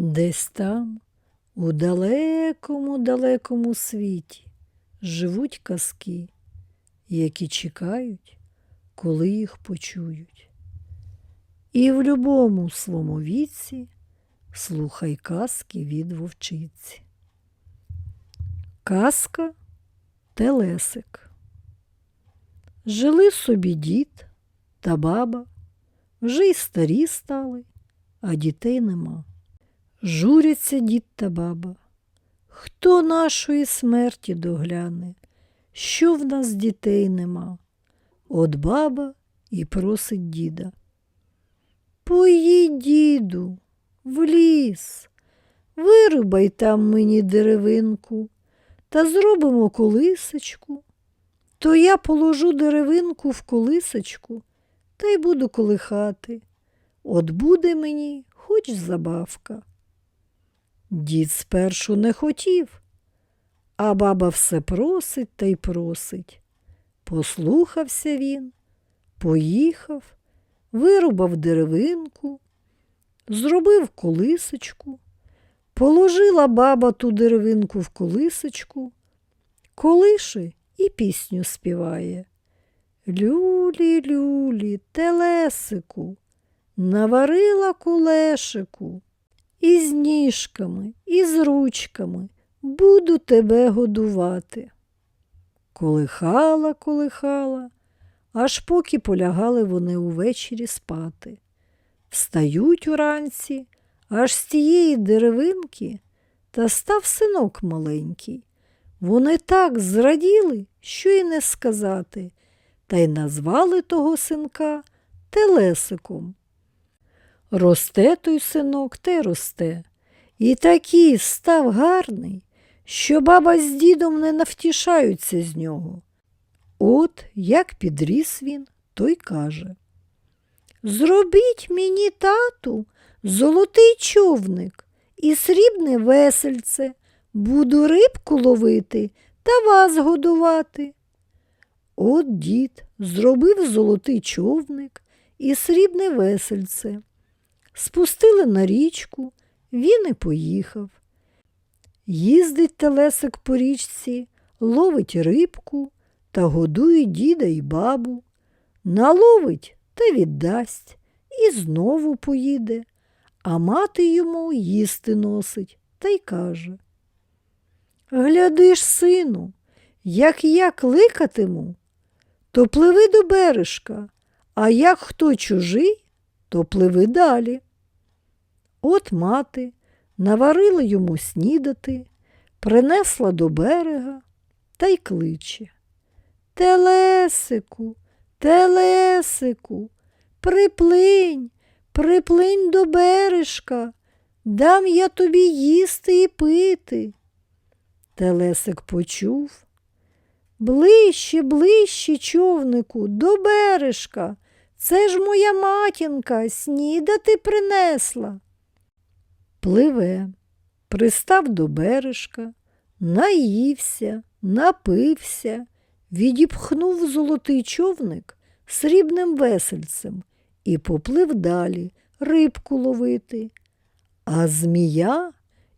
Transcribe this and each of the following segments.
Десь там, у далекому, далекому світі, живуть казки, які чекають, коли їх почують. І в любому своєму віці слухай казки від вовчиці. Казка Телесик. Жили собі дід та баба, вже й старі стали, а дітей нема. Журяться дід та баба. Хто нашої смерті догляне, що в нас дітей нема? От баба і просить діда. Поїдь, діду, в ліс, вирубай там мені деревинку та зробимо колисочку. То я положу деревинку в колисочку та й буду колихати. От буде мені хоч забавка. Дід спершу не хотів, а баба все просить та й просить. Послухався він, поїхав, вирубав деревинку, зробив колисочку, положила баба ту деревинку в колисочку, колише і пісню співає. Люлі, люлі, телесику, наварила кулешику. І з ніжками, і з ручками буду тебе годувати. Колихала, колихала, аж поки полягали вони увечері спати. Встають уранці, аж з тієї деревинки, та став синок маленький. Вони так зраділи, що й не сказати, та й назвали того синка Телесиком. Росте той синок й росте. І такий став гарний, що баба з дідом не навтішаються з нього. От як підріс він, той каже Зробіть мені, тату, золотий човник і срібне весельце, буду рибку ловити та вас годувати. От дід зробив золотий човник і срібне весельце. Спустили на річку, він і поїхав. Їздить телесик по річці, ловить рибку та годує діда й бабу. Наловить та віддасть і знову поїде, а мати йому їсти носить та й каже. Гляди ж, сину, як я кликатиму, то пливи до бережка, а як хто чужий, то пливи далі. От мати наварила йому снідати, принесла до берега та й кличе. Телесику, телесику, приплинь, приплинь до бережка, дам я тобі їсти і пити. Телесик почув. Ближче, ближче, човнику, до бережка. Це ж моя матінка снідати принесла. Пливе, пристав до бережка, наївся, напився, відіпхнув золотий човник срібним весельцем і поплив далі рибку ловити. А змія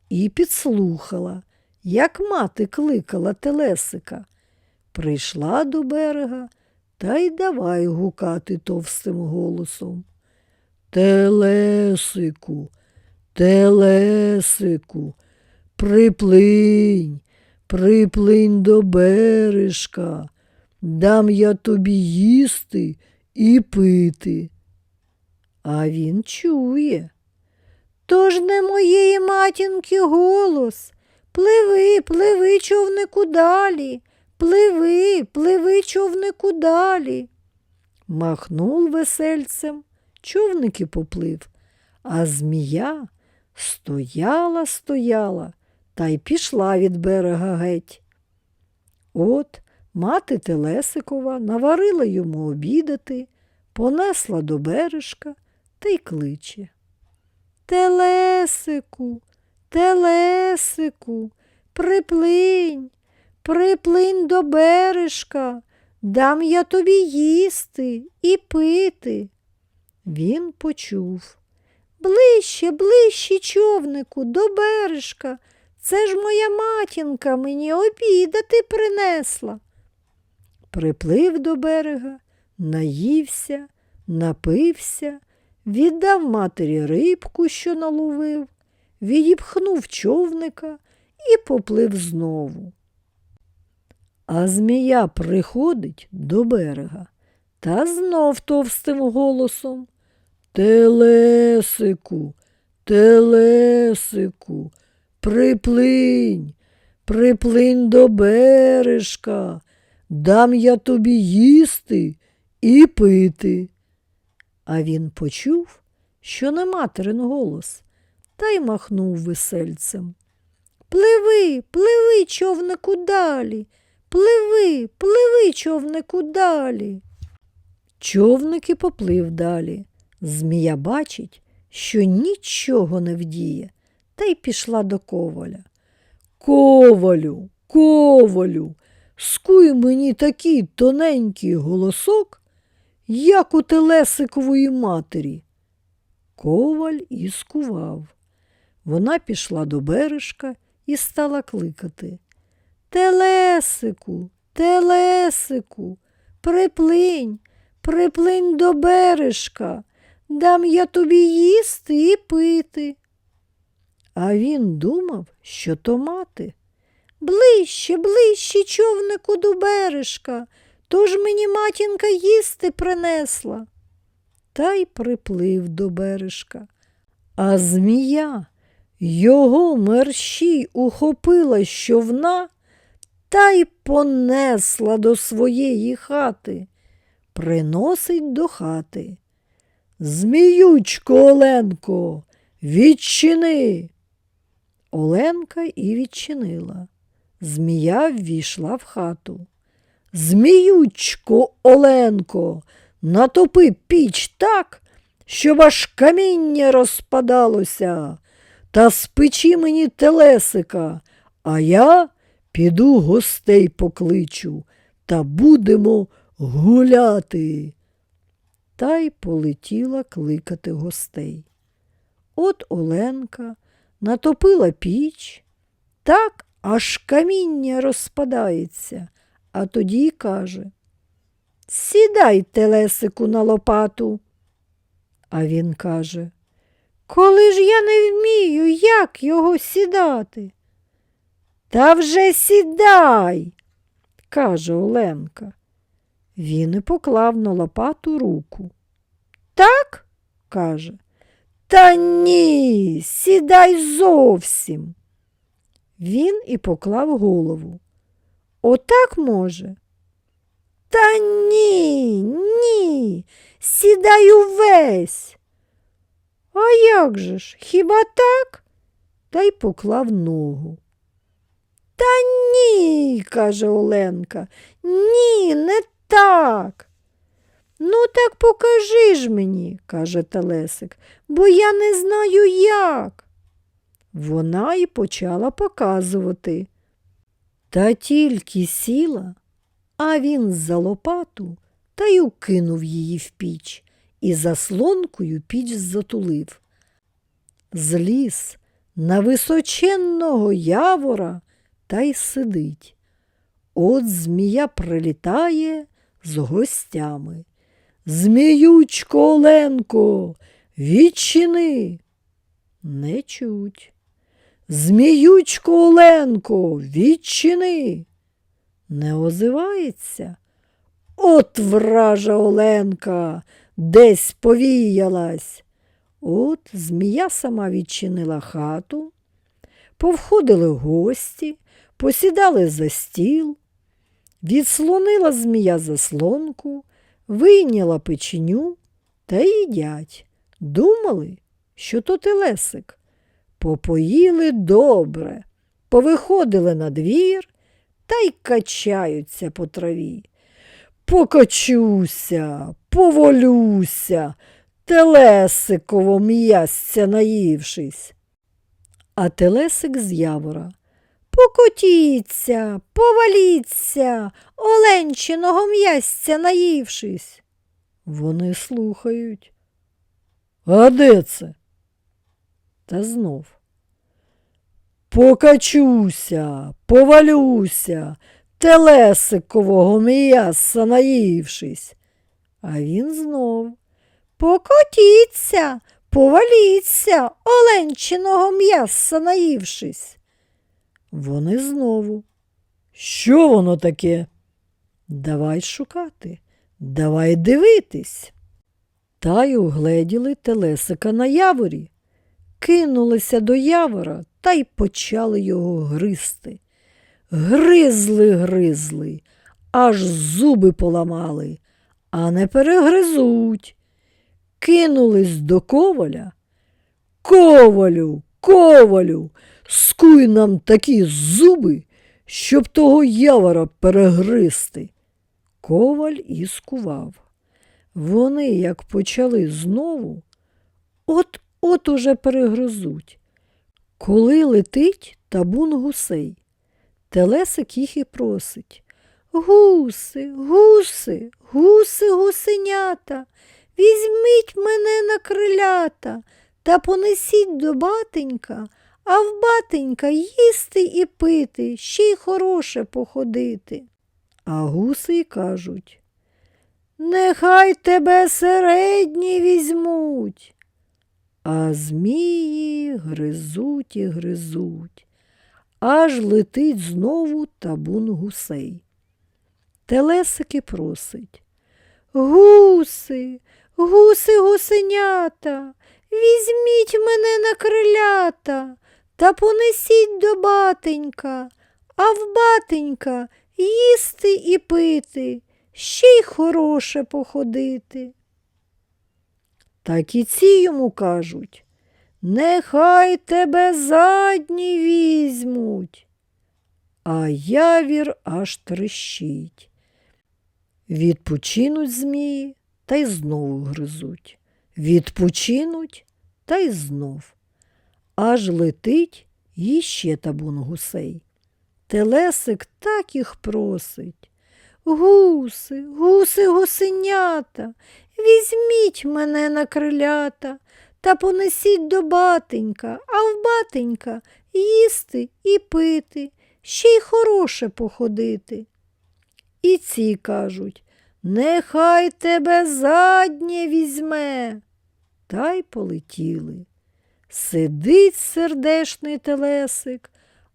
і підслухала, як мати кликала телесика. Прийшла до берега та й давай гукати товстим голосом. Телесику, телесику, приплинь, приплинь до бережка, дам я тобі їсти і пити. А він чує. То ж не моєї матінки голос. Пливи, пливи, човнику далі. Пливи, пливи, човнику далі. Махнув весельцем, човник і поплив, а змія стояла, стояла та й пішла від берега геть. От мати Телесикова наварила йому обідати, понесла до бережка та й кличе. Телесику, телесику, приплинь. Приплинь до бережка, дам я тобі їсти і пити. Він почув. Ближче, ближче, човнику, до бережка. Це ж моя матінка мені обідати принесла. Приплив до берега, наївся, напився, віддав матері рибку, що наловив, відіпхнув човника і поплив знову. А змія приходить до берега та знов товстим голосом. Телесику, телесику, приплинь, приплинь до бережка, дам я тобі їсти і пити. А він почув, що не материн голос, та й махнув весельцем. Пливи, пливи, човнику далі, пливи, пливи, човнику далі. Човник і поплив далі. Змія бачить, що нічого не вдіє, та й пішла до коваля. Ковалю, ковалю, скуй мені такий тоненький голосок, як у телесикової матері. Коваль і скував. Вона пішла до бережка і стала кликати. Телесику, телесику, приплинь, приплинь до бережка, дам я тобі їсти і пити. А він думав, що то мати. Ближче, ближче, човнику до бережка, тож мені матінка їсти принесла. Та й приплив до бережка. А змія його мерщій ухопила з човна та й понесла до своєї хати, приносить до хати. Зміючко, Оленко, відчини. Оленка і відчинила. Змія ввійшла в хату. Зміючко, Оленко, натопи піч так, щоб аж каміння розпадалося, та спечи мені телесика, а я піду гостей покличу та будемо гуляти. Та й полетіла кликати гостей. От Оленка натопила піч, так аж каміння розпадається, а тоді каже Сідай, телесику, на лопату. А він каже Коли ж я не вмію, як його сідати? Та вже сідай, каже Оленка. Він і поклав на лопату руку. Так? каже. Та ні, сідай зовсім. Він і поклав голову. Отак може? Та ні, ні, сідай увесь. А як же ж, хіба так? Та й поклав ногу. Та ні, каже Оленка, ні, не так. Ну, так покажи ж мені, каже Телесик, бо я не знаю як. Вона й почала показувати. Та тільки сіла, а він за лопату та й укинув її в піч і заслонкою піч затулив. Зліз на височенного явора та й сидить. От змія прилітає з гостями. Зміючко Оленко, відчини. Не чуть. Зміючко Оленко, відчини. Не озивається. От вража Оленка десь повіялась. От змія сама відчинила хату, повходили гості, посідали за стіл, відслонила змія заслонку, вийняла печеню та їдять. Думали, що то телесик. Попоїли добре, повиходили на двір та й качаються по траві. Покачуся, поволюся, телесиково м'ясця наївшись. А телесик з явора. Покотіться, поваліться, оленчиного м'ясця наївшись. Вони слухають. А де це? Та знов. Покачуся, повалюся, телесикового м'яса наївшись. А він знов. Покотіться, поваліться, оленчиного м'яса наївшись. Вони знову. Що воно таке? Давай шукати, давай дивитись. Та й угледіли телесика на яворі, кинулися до явора та й почали його гризти. Гризли, гризли, аж зуби поламали, а не перегризуть. Кинулись до коваля. Ковалю, ковалю, скуй нам такі зуби, щоб того явора перегризти. Коваль і скував. Вони, як почали знову, от от уже перегризуть. Коли летить табун гусей, телесик їх і просить. Гуси, гуси, гуси, гусенята, візьміть мене на крилята та понесіть до батенька, а в батенька їсти і пити, ще й хороше походити. А гуси кажуть Нехай тебе середні візьмуть. А змії гризуть і гризуть, аж летить знову табун гусей. Телесики просить. Гуси, гуси гусенята, візьміть мене на крилята та понесіть до батенька, а в батенька їсти і пити, ще й хороше походити. Так і ці йому кажуть, нехай тебе задні візьмуть. А явір аж трещить. Відпочинуть змії та й знову гризуть. Відпочинуть та й знов. Аж летить іще табун гусей. Телесик так їх просить. Гуси, гуси, гусенята, візьміть мене на крилята та понесіть до батенька, а в батенька їсти і пити, ще й хороше походити. І ці кажуть, нехай тебе заднє візьме. Та й полетіли. Сидить сердешний телесик,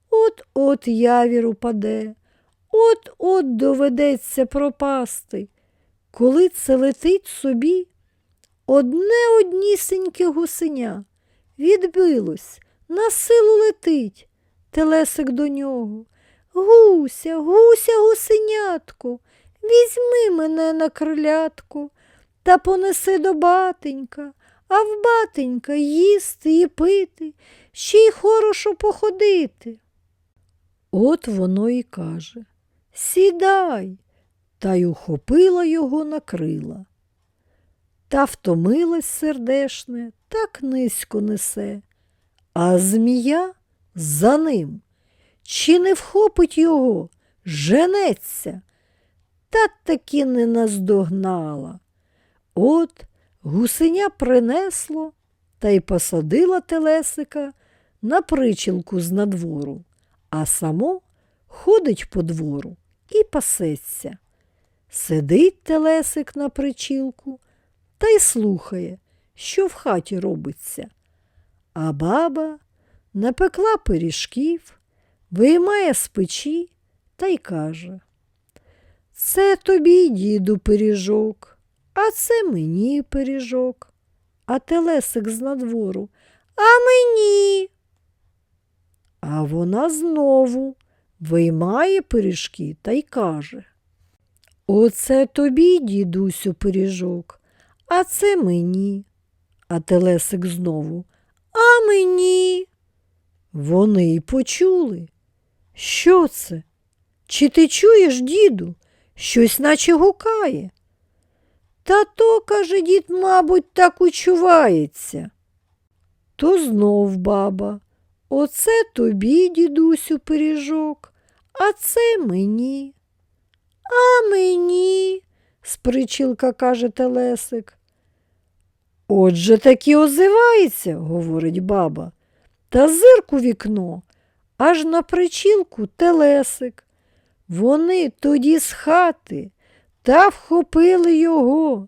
от-от явір упаде, от-от доведеться пропасти. Коли це летить собі, одне однісіньке гусеня відбилось, на силу летить, телесик до нього. Гуся, гуся, гусенятко, візьми мене на крилятку та понеси до батенька, а в батенька їсти і пити, ще й хорошо походити. От воно і каже Сідай, та й ухопила його на крила. Та втомилась сердешне, так низько несе, а змія за ним. Чи не вхопить його, женеться, та таки не наздогнала. От гусеня принесло та й посадила телесика на причілку з надвору, а само ходить по двору і пасеться. Сидить телесик на причілку та й слухає, що в хаті робиться. А баба напекла пиріжків, виймає з печі та й каже Це тобі, діду, пиріжок, а це мені пиріжок. А телесик з надвору. А мені. А вона знову виймає пиріжки та й каже Оце тобі, дідусю, пиріжок, а це мені. А телесик знову. А мені. Вони й почули. Що це? Чи ти чуєш, діду? Щось наче гукає. Та то, каже дід, мабуть, так учувається. То знов баба. Оце тобі, дідусю, пиріжок, а це мені. А мені, спричілка каже Телесик. Отже таки озивається, говорить баба. та зирк у вікно, аж на причілку телесик. Вони тоді з хати та вхопили його,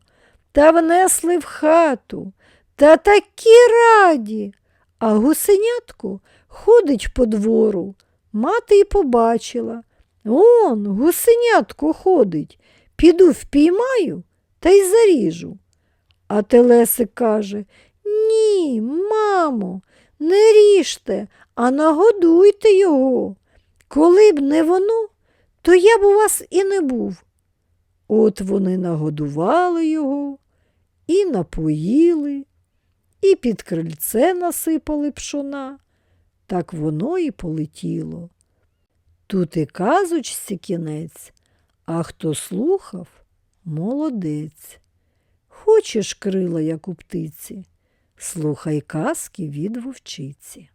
та внесли в хату, та такі раді. А гусенятко ходить по двору. Мати й побачила. Он, гусенятко ходить, піду впіймаю та й заріжу. А Телесик каже Ні, мамо, не ріжте, а нагодуйте його. Коли б не воно, то я б у вас і не був. От вони нагодували його і напоїли, і під крильце насипали пшона, так воно і полетіло. Тут і казочці кінець, а хто слухав, молодець. Хочеш крила, як у птиці, слухай казки від вовчиці.